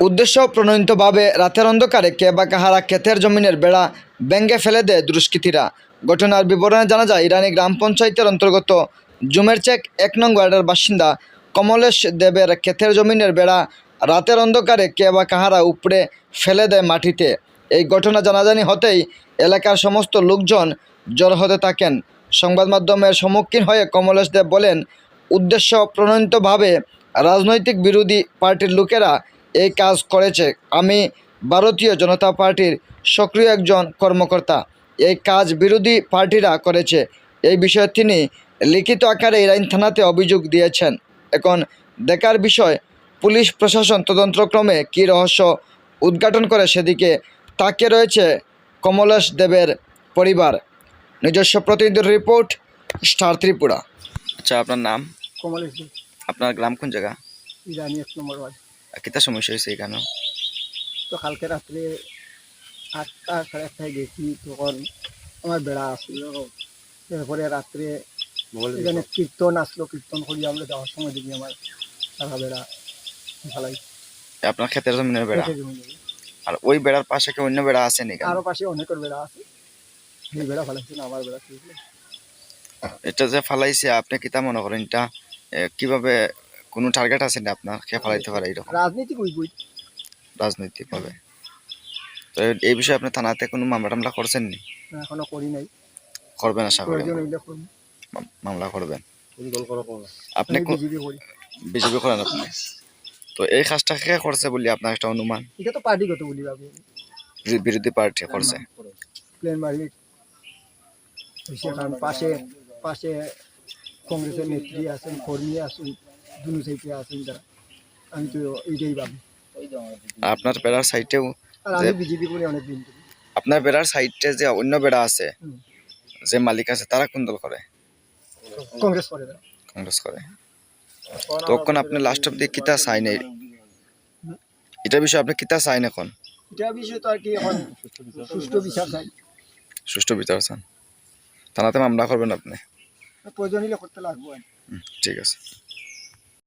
উদ্দেশ্য প্রণয়িতভাবে রাতের অন্ধকারে কে বা কাহারা ক্ষেতের জমিনের বেড়া ব্যঙ্গে ফেলে দেয় দুষ্কৃতীরা। ঘটনার বিবরণে জানা যায়, ইরানি গ্রাম পঞ্চায়েতের অন্তর্গত জুমের চেক এক নং ওয়ার্ডের বাসিন্দা কমলেশ দেবের ক্ষেতের জমিনের বেড়া রাতের অন্ধকারে কে বা কাহারা উপড়ে ফেলে দেয় মাটিতে। এই ঘটনা জানাজানি হতেই এলাকার সমস্ত লোকজন জড় হতে থাকেন। সংবাদ মাধ্যমের সম্মুখীন হয়ে কমলেশ দেব বলেন, উদ্দেশ্য প্রণয়িতভাবে রাজনৈতিক বিরোধী পার্টির লোকেরা এই কাজ করেছে। আমি ভারতীয় জনতা পার্টির সক্রিয় একজন কর্মকর্তা। এই কাজ বিরোধী পার্টিরা করেছে। এই বিষয়ে তিনি লিখিত আকারে ইরাইন থানাতে অভিযোগ দিয়েছেন। এখন দেখার বিষয় পুলিশ প্রশাসন তদন্তক্রমে কি রহস্য উদ্ঘাটন করে সেদিকে তাকে রয়েছে কমলেশ দেবের পরিবার। নিজস্ব প্রতিনিধির রিপোর্ট স্টার ত্রিপুরা। আচ্ছা আপনার নাম? কমলেশ দে আপনার গ্রাম কোন জায়গা? ইরানি এক নম্বর কিতা সমস্যা হয়েছে এখানে তো কালকে রাত্রে আটটা সাড়ে আটটায় গেছি তখন আমার বেড়া আসছিল এরপরে রাত্রে এখানে কীর্তন আসলো কীর্তন করি আমরা যাওয়ার সময় দেখি আমার সারা বেড়া ভালাই আপনার ক্ষেতের জমিনের বেড়া আর ওই বেড়ার পাশে কি অন্য বেড়া আছে নাকি আরও পাশে অনেকের বেড়া আছে। এই বেড়া ভালাইছে না আমার বেড়া এটা যে ফালাইছে আপনি কিতা মনে করেন? এটা কীভাবে কোনো টার্গেট আছে না আপনার? কে ফালাইতে পারে এরকম। রাজনীতি কই বই রাজনৈতিক ভাবে তো এই বিষয়ে আপনি থানাতে কোনো মামলা টামলা করছেন নি? এখনও করি নাই। করবেন আশা করি। মামলা করবেন। আপনি বিজেপি করেন আপনি? তো এই কাজটা কে করছে বলে আপনার একটা অনুমান? এটা তো পার্টিগত বলি ভাবি বি- বিরোধী পার্টি করছে। প্লেন মারি পাশে পাশে কংগ্রেসের নেত্রী আছেন কর্মী আছেন। দুনু সাইডে আছেন তারা আমি তো এইটাই ভাবি। আপনার বেড়ার সাইডেও আর আমি বিজেপি করি অনেক দিন আপনার বেড়ার সাইডে যে অন্য বেড়া আছে যে মালিক আছে তারা কোন দল করে? কংগ্রেস করে কংগ্রেস করে। তখন আপনি লাস্ট অব দিয়ে কিতা চাই নাই এটার বিষয়ে আপনি কিতা চাইন এখন? এটা বিষয়ে তো আর কি এখন সুষ্ঠু বিচার চাই। সুষ্ঠু বিচার চান। থানাতে মামলা করবেন আপনি? প্রয়োজন হলে করতে লাগবো। আর কি। হুম, ঠিক আছে।